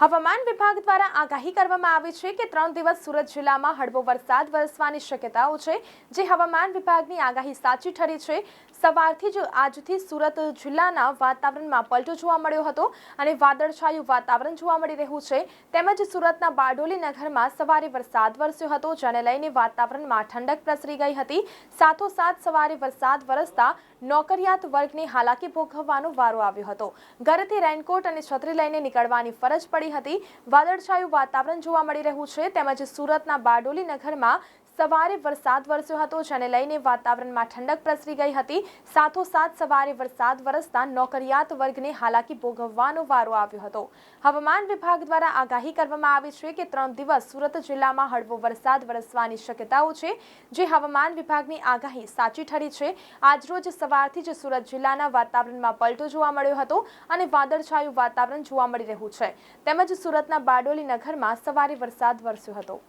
હવામાન વિભાગ દ્વારા આગાહી કરવામાં આવી છે કે ત્રણ દિવસ સુરત જિલ્લામાં હળવો વરસાદ વરસવાની શક્યતાઓ છે, જે હવામાન વિભાગની આગાહી સાચી ઠરી છે. સવારથી જ આજથી સુરત જિલ્લાના વાતાવરણમાં પલટો જોવા મળ્યો હતો અને વાદળછાયું વાતાવરણ જોવા મળી રહ્યું છે. તેમજ સુરતના બારડોલી નગરમાં સવારે વરસાદ વરસ્યો હતો, જેને લઈને વાતાવરણમાં ઠંડક પ્રસરી ગઈ હતી. સાથોસાથ સવારે વરસાદ વરસતા નોકરિયાત વર્ગને હાલાકી ભોગવવાનો વારો આવ્યો હતો. ઘરેથી રેનકોટ અને છત્રી લઈને નીકળવાની ફરજ પડી હતી. વાદળછાયું વાતાવરણ જોવા મળી રહ્યું છે. તેમજ સુરતના બારડોલી નગરમાં સવારે વરસાદ વરસ્યો હતો, જેને લઈને વાતાવરણમાં ઠંડક પ્રસરી ગઈ હતી. સાથોસાથ સવારે વરસાદ વરસતા નોકરિયાત વર્ગને હાલાકી ભોગવવાનો વારો આવ્યો હતો. હવામાન વિભાગ દ્વારા આગાહી કરવામાં આવી છે કે ત્રણ દિવસ સુરત જિલ્લામાં હળવો વરસાદ વરસવાની શક્યતાઓ છે, જે હવામાન વિભાગની આગાહી સાચી ઠરી છે. આજરોજ સવારથી જ સુરત જિલ્લાના વાતાવરણમાં પલટો જોવા મળ્યો હતો અને વાદળછાયું વાતાવરણ જોવા મળી રહ્યું છે. તેમજ સુરતના બારડોલી નગરમાં સવારે વરસાદ વરસ્યો હતો.